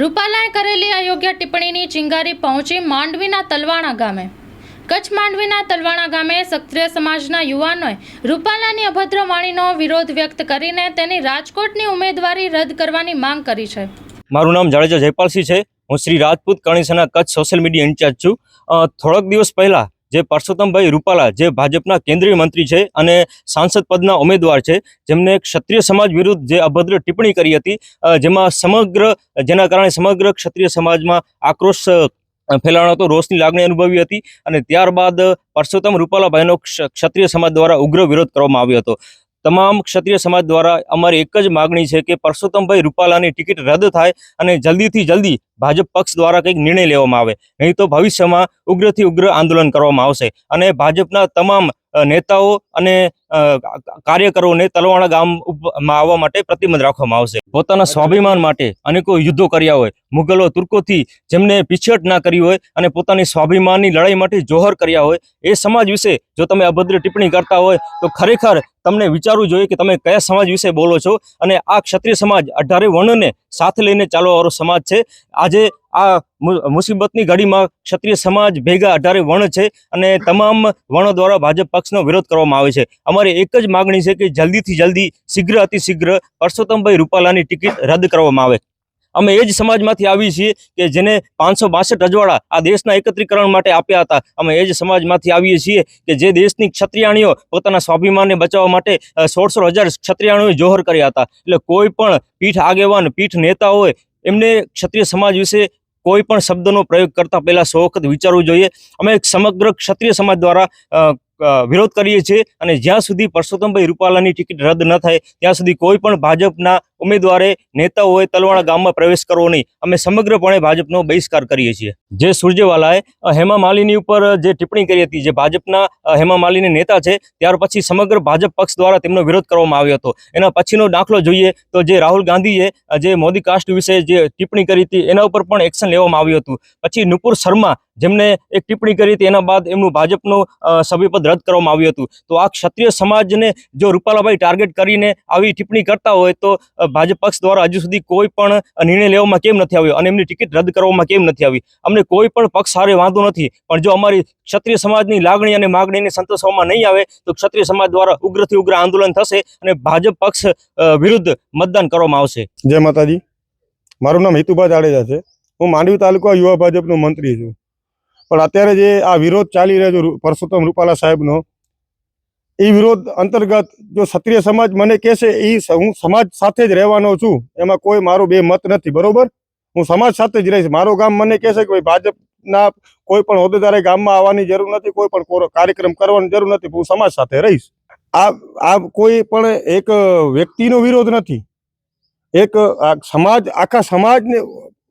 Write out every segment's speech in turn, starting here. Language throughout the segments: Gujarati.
રૂપાલાએ કરેલી અયોગ્ય ટિપ્પણીની ચિંગારી પહોંચી માંડવીના તલવાણા ગામે. કચ્છ માંડવીના તલવાણા ગામે ક્ષત્રિય સમાજના યુવાનોએ રૂપાલાની અભદ્ર વાણીનો વિરોધ વ્યક્ત કરીને તેની રાજકોટની ઉમેદવારી રદ કરવાની માંગ કરી છે. મારું નામ જાડેજા જયપાલસિંહ છે. હું Shri Rajput Karnisena Kutch social media incharge છું. થોડોક દિવસ પહેલા જે પરસોત્તમભાઈ રૂપાલા, જે ભાજપના કેન્દ્રીય મંત્રી છે અને સાંસદ પદના ઉમેદવાર છે, જેમને ક્ષત્રિય સમાજ વિરુદ્ધ જે અભદ્ર ટિપ્પણી કરી હતી જેમાં સમગ્ર, જેના કારણે સમગ્ર ક્ષત્રિય સમાજમાં આક્રોશ ફેલાણો હતો, રોષની લાગણી અનુભવી હતી અને ત્યારબાદ પરસોત્તમ રૂપાલાભાઈનો ક્ષત્રિય સમાજ દ્વારા ઉગ્ર વિરોધ કરવામાં આવ્યો હતો. તમામ ક્ષત્રિય સમાજ દ્વારા અમારી એક જ માગણી છે કે પરસોત્તમભાઈ રૂપાલાની ટિકિટ રદ થાય અને જલ્દીથી જલ્દી ભાજપ પક્ષ દ્વારા કંઈક નિર્ણય લેવામાં આવે. નહીં તો ભવિષ્યમાં ઉગ્રથી ઉગ્ર આંદોલન કરવામાં આવશે. અને ભાજપના તમામ નેતાઓ અને કાર્યકરોને તલવાણા ગામમાં આવવા માટે પ્રતિબંધ રાખવામાં આવશે. પોતાના સ્વાભિમાન માટે અનેકો યુદ્ધો કર્યા હોય. મુગલો, તુર્કોથી જેમને પીછેટ ના કરી હોય અને પોતાની સ્વાભિમાનની લડાઈ માટે જોહર કર્યા હોય, એ સમાજ વિશે જો તમે અભદ્ર ટિપ્પણી કરતા હોય, તો ખરેખર તમને વિચારવું જોઈએ કે તમે કયા સમાજ વિશે બોલો છો. અને આ ક્ષત્રિય સમાજ અઢારે વર્ણને સાથે લઈને ચાલવાવાળો સમાજ છે. આજે આ મુસીબતની ઘડીમાં ક્ષત્રિય સમાજ ભેગા અઢારે વર્ણ છે અને તમામ વર્ણો દ્વારા ભાજપ પક્ષનો વિરોધ કરવામાં આવે છે. અમારી એક જ માગણી છે કે જલ્દીથી જલ્દી શીઘ્ર અતિશીઘ્ર પરસોત્તમભાઈ રૂપાલાની ટિકિટ રદ કરવામાં આવે. અમે એ જ સમાજમાંથી આવીએ છીએ કે જેને પાંચસો બાસઠ રજવાડા આ દેશના એકત્રીકરણ માટે આપ્યા હતા. અમે એ જ સમાજમાંથી આવીએ છીએ કે જે દેશની ક્ષત્રિયાણીઓ પોતાના સ્વાભિમાનને બચાવવા માટે અ, સોળ સોળ હજાર ક્ષત્રિયાણીઓએ જોહર કર્યા હતા. એટલે કોઈ પણ પીઠ આગેવાન પીઠ નેતા હોય એમને ક્ષત્રિય સમાજ વિશે કોઈ પણ શબ્દનો પ્રયોગ કરતા પહેલાં સો વખત વિચારવું જોઈએ. અમે સમગ્ર ક્ષત્રિય સમાજ દ્વારા વિરોધ કરીએ છીએ અને જ્યાં સુધી પરસોત્તમભાઈ રૂપાલાની ટિકિટ રદ ન થાય, ત્યાં સુધી કોઈ પણ ભાજપના ઉમેદવારે નેતાઓએ તલવાણા ગામમાં પ્રવેશ કરવો નહીં. અમે સમગ્રપણે ભાજપનો બહિષ્કાર કરીએ છીએ. જે સુરજેવાલાએ હેમા માલિની ઉપર જે ટિપ્પણી કરી હતી, જે ભાજપના હેમા માલિની નેતા છે, ત્યાર પછી સમગ્ર ભાજપ પક્ષ દ્વારા તેમનો વિરોધ કરવામાં આવ્યો હતો. એના પછીનો દાખલો જોઈએ તો જે રાહુલ ગાંધીએ જે મોદી કાસ્ટ વિશે જે ટિપ્પણી કરી હતી, એના ઉપર પણ એક્શન લેવામાં આવ્યું હતું. પછી નુપુર શર્મા જેમને એક ટિપ્પણી કરી હતી, એના બાદ એમનું ભાજપનું સભ્યપદ રદ કરવામાં આવ્યું હતું. તો આ ક્ષત્રિય સમાજને જો રૂપાલાભાઈ ટાર્ગેટ કરીને આવી ટિપ્પણી કરતા હોય, તો ભાજપ પક્ષ દ્વારા હજુ સુધી કોઈ પણ નિર્ણય લેવામાં કેમ નથી આવ્યો? અને એમની ટિકિટ રદ કરવામાં કેમ નથી આવી? અમને કોઈ પણ પક્ષ સારે વાંધો નથી. પણ જો અમારી ક્ષત્રિય સમાજની લાગણી અને માગણીને સંતોષવામાં નહીં આવે, તો ક્ષત્રિય સમાજ દ્વારા ઉગ્રથી ઉગ્ર આંદોલન થશે અને ભાજપ પક્ષ વિરુદ્ધ મતદાન કરવામાં આવશે. જય માતાજી. મારું નામ હિતુભા જાડેજા છે. હું માંડવી તાલુકા યુવા ભાજપનો મંત્રી છું. પણ અત્યારે જે આ વિરોધ ચાલી રહ્યો છે પરસોત્તમ રૂપાલા સાહેબનો, એ વિરોધ અંતર્ગત જો ક્ષત્રિય સમાજ મને કહેશે, એ હું સમાજ સાથે જ રહેવાનો છું, એમાં કોઈ મારો બે મત નથી, બરોબર? હું સમાજ સાથે જ રહીશ. મારો ગામ મને કહેશે કે ભાઈ, ભાજપના કોઈ પણ હોદ્દેદારે ગામમાં આવવાની જરૂર નથી, કોઈ પણ કોરો- કાર્યક્રમ કરવાની જરૂર નથી હું સમાજ સાથે રહીશ. આ આ કોઈ પણ એક વ્યક્તિનો વિરોધ નથી. એક સમાજ, આખા સમાજને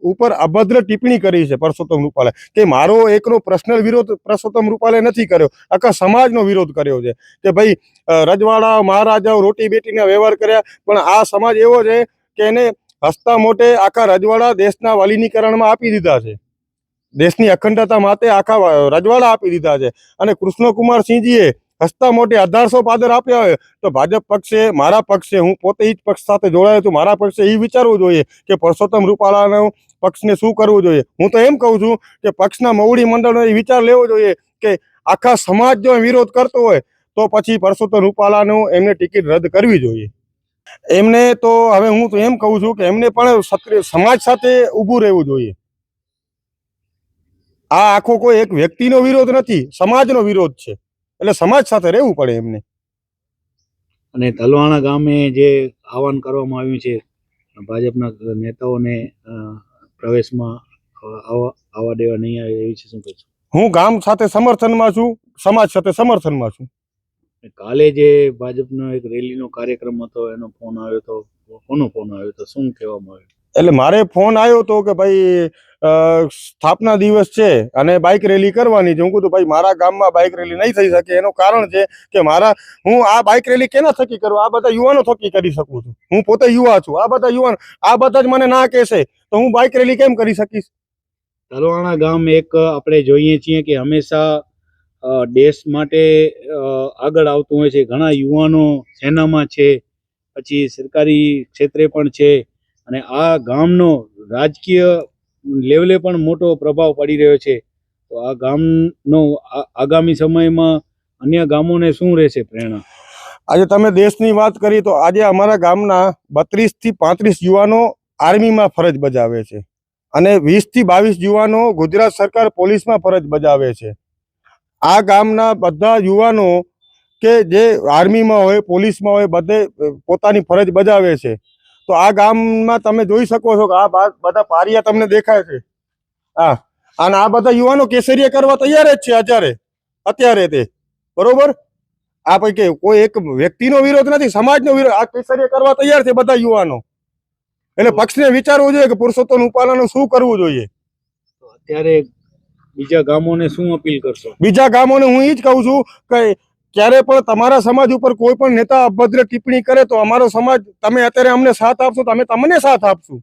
ઉપર અભદ્ર ટિપ્પણી કરી છે પરસોત્તમ રૂપાલે કે મારો એકનો પર્સનલ વિરોધ પરસોત્તમ રૂપાલે નથી કર્યો. આખા સમાજનો વિરોધ કર્યો છે કે ભાઈ રજવાડા મહારાજાઓ રોટી બેટીના વ્યવહાર કર્યા, પણ આ સમાજ એવો છે કે એને હસતા મોટે આખા રજવાડા દેશના વલીનીકરણમાં આપી દીધા છે. દેશની અખંડતા માટે આખા રજવાડા આપી દીધા છે. અને કૃષ્ણકુમાર સિંહજીએ હસતા મોટે અઢારસો પાદર આપ્યા હોય તો ભાજપ પક્ષે, મારા પક્ષે, હું પોતે જ પક્ષ સાથે જોડાયો છું, મારા પક્ષે એ વિચારવું જોઈએ કે પરસોત્તમ રૂપાલાનો પક્ષને શું કરવું જોઈએ? હું તો એમ કહું છું કે પક્ષના મવડી મંડળનો વિચાર લેવો જોઈએ કે આખા સમાજ જો વિરોધ કરતો હોય, તો પછી પરસોત્તમ રૂપાલાનું એમને ટિકિટ રદ કરવી જોઈએ. એમને તો હવે હું તો એમ કહું છું કે એમને પણ સક્રિય સમાજ સાથે ઊભું રહેવું જોઈએ. આ આખો કોઈ એક વ્યક્તિનો વિરોધ નથી, સમાજનો વિરોધ છે. એટલે સમાજ સાથે રહેવું પડે એમને. અને તલવાણા ગામે જે આહવાન કરવામાં આવ્યું છે, ભાજપના નેતાઓને પ્રવેશમાં આવા આવવા આવવા દેવા નહીં આવે એવી છે શું કહેશો? હું ગામ સાથે સમર્થનમાં છું સમાજ સાથે સમર્થનમાં છું. કાલે જે ભાજપનો એક રેલીનો કાર્યક્રમ હતો એનો ફોન આવ્યો તો કોનો ફોન આવ્યો તો? શું કહેવામાં આવ્યું? એટલે મારે ફોન આવ્યો હતો કે ભાઈ સ્થાપના દિવસ છે અને બાઇક રેલી કરવાની છે. હું કહું ભાઈ, મારા ગામમાં બાઇક રેલી નહીં થઈ શકે. એનું કારણ છે કે મારા, હું આ બાઇક રેલી કેના થકી કરું? આ બધા યુવાનો થકી કરી શકું છું. હું પોતે યુવા છું. આ બધા યુવાન, આ બધા જ મને ના કહેશે. તો હું બાઇક રેલી કેમ કરી શકીશ? તલવાણા ગામ એક આપણે જોઈએ છીએ કે હંમેશા દેશ માટે આગળ આવતું હોય છે. ઘણા યુવાનો સેનામાં છે, પછી સરકારી ક્ષેત્રે પણ છે. અને આ ગામનો રાજકીય લેવલે પણ મોટો પ્રભાવ પડી રહ્યો છે. તો આ ગામનો આગામી સમયમાં અન્ય ગામોને શું રહેશે પ્રેરણા? આજે તમે દેશની વાત કરી તો આજે અમારા ગામના બત્રીસથી પાંત્રીસ યુવાનો આર્મીમાં ફરજ બજાવે છે અને વીસથી બાવીસ યુવાનો ગુજરાત સરકાર પોલીસમાં ફરજ બજાવે છે. આ ગામના બધા યુવાનો કે જે આર્મીમાં હોય, પોલીસમાં હોય, બધે પોતાની ફરજ બજાવે છે. તો આ ગામમાં તમે જોઈ શકો છો કે આ બધા પારિયા તમને દેખાય છે. હા અને આ બધા યુવાનો કેસરીય કરવા તૈયાર જ છે અત્યારે. અત્યારે તે. બરોબર? આ પૈકી કોઈ એક વ્યક્તિનો વિરોધ નથી સમાજનો વિરોધ. આ કેસરીય કરવા તૈયાર છે બધા યુવાનો. એટલે પક્ષને વિચારવું જોઈએ કે પુરુષોત્તમ રૂપાલાનું શું કરવું જોઈએ. અત્યારે બીજા ગામોને શું અપીલ કરશો? બીજા ગામોને હું એ જ કહું છું કે ક્યારે પણ તમારા સમાજ ઉપર કોઈ પણ નેતા અભદ્ર ટિપ્પણી કરે તો અમારો સમાજ, તમે અત્યારે અમને સાથ આપશો તો અમે તમને સાથ આપશું.